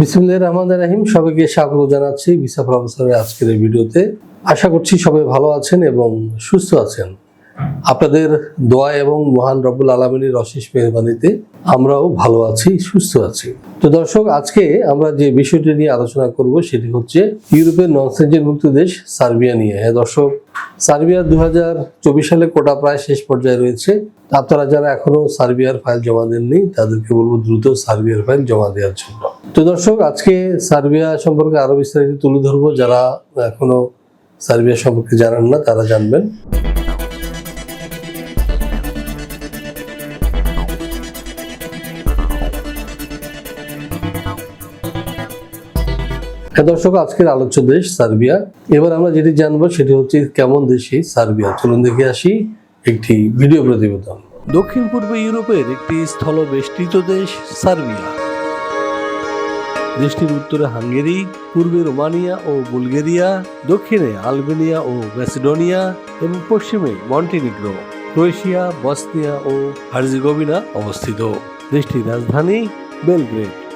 বিসমুল্লাহ রহমান রাহিম, সবাইকে স্বাগত জানাচ্ছি ভিসা প্রফেসরের আজকের এই ভিডিওতে। আশা করছি সবাই ভালো আছেন এবং সুস্থ আছেন। আপনাদের দোয়া এবং মহান রব্বুল আলমিনের অশেষ মেহরবানিতে আমরাও ভালো আছি, সুস্থ আছি। তো দর্শক, আজকে আমরা যে বিষয়টি নিয়ে আলোচনা করব সেটি হচ্ছে ইউরোপের নন মুক্ত দেশ সার্বিয়া নিয়ে। হ্যাঁ দর্শক, সার্বিয়া দু সালে কোটা প্রায় শেষ পর্যায়ে রয়েছে। আপনারা যারা এখনও সার্বিয়ার ফাইল জমা দেননি, তাদেরকে বলব দ্রুত সার্বিয়ার ফাইল জমা দেওয়ার জন্য। তো দর্শক, আজকে সার্বিয়া সম্পর্কে আরও বিস্তারিত তুলে ধরবো। যারা এখনও সার্বিয়া সম্পর্কে জানেন না, তারা জানবেন। হ্যাঁ দর্শক, আজকের আলোচ্য দেশ সার্বিয়া। এবার আমরা যেটি জানব সেটি হচ্ছে কেমন দেশ সার্বিয়া। চলুন দেখে আসি একটি ভিডিও প্রতিবেদন। দক্ষিণ পূর্ব ইউরোপের একটি স্থল বেষ্টিত দেশ সার্বিয়া। দেশটির উত্তরে হাঙ্গেরি, পূর্বে রোমানিয়া ও বুলগেরিয়া, দক্ষিণে আলবেনিয়া ও ম্যাসিডোনিয়া এবং পশ্চিমে মন্টিনিগ্রো, ক্রোয়েশিয়া, বসনিয়া ও হার্জিগোভিনা অবস্থিত। দেশটির রাজধানী বেলগ্রেড।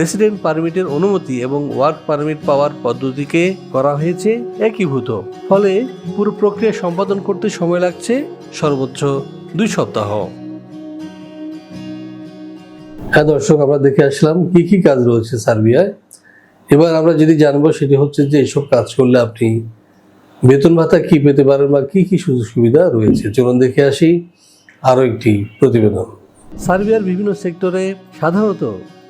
রেসিডেন্ট পারমিটের অনুমতি এবং ওয়ার্ক পারমিট পাওয়ার পদ্ধতিকে করা হয়েছে একীভূত। ফলে পুরো প্রক্রিয়া সম্পাদন করতে সময় লাগছে সর্বোচ্চ দুই সপ্তাহ। হ্যাঁ দর্শক আমরা দেখে আসলাম কি কি কাজ রয়েছে সার্বিয়ায়। এবার আমরা যদি জানব সেটি হচ্ছে যে এইসব কাজ করলে আপনি বেতন ভাতা কি পেতে পারেন বা কি কি সুযোগ সুবিধা রয়েছে? চলুন দেখে আসি আরও একটি প্রতিবেদন। সার্বিয়ার বিভিন্ন সেক্টরে সাধারণত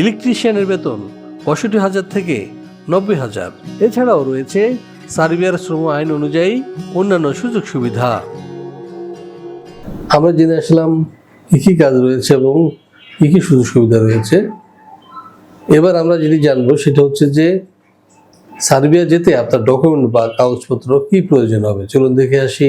ইলেকট্রিশিয়ানের বেতন পঁয়ষট্টি হাজার থেকে নব্বই হাজার। এছাড়াও রয়েছে সার্বিয়ার শ্রম আইন অনুযায়ী অন্যান্য সুযোগ সুবিধা। আমরা জেনে আসলাম কী কী কাজ রয়েছে এবং কী কী সুযোগ সুবিধা রয়েছে। এবার আমরা যেটি জানব সেটা হচ্ছে যে সার্বিয়া যেতে আপনার ডকুমেন্ট বা কাগজপত্র কি প্রয়োজন হবে? চলুন দেখে আসি।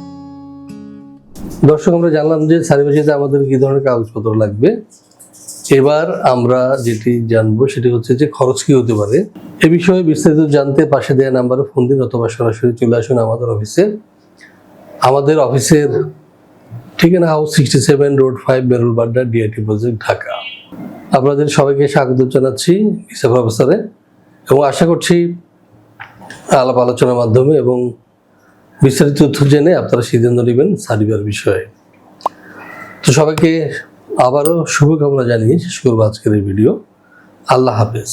দর্শক, আমরা জানলাম যে সার্ভিসিতে আমাদের কি ধরনের কাগজপত্র লাগবে। এবার আমরা যেটি জানব সেটি হচ্ছে যে খরচ কি হতে পারে। এ বিষয়ে বিস্তারিত জানতে পাশে দেওয়া নাম্বারে ফোন দিন অথবা সরাসরি চলে আসুন আমাদের অফিসে। আমাদের অফিসের ঠিকানা house sixty seven road five Berul Badda, DIT project, Dhaka. আপনাদের সবাইকে স্বাগত জানাচ্ছি হিসাব অবস্থারে এবং আশা করছি আলাপ আলোচনার মাধ্যমে এবং বিস্তারিত তথ্য জেনে আপনারা সিদ্ধান্ত নেবেন সার্ভিয়ার বিষয়ে। তো সবাইকে আবারও শুভকামনা জানিয়ে শেষ করব আজকের এই ভিডিও। আল্লাহ হাফেজ।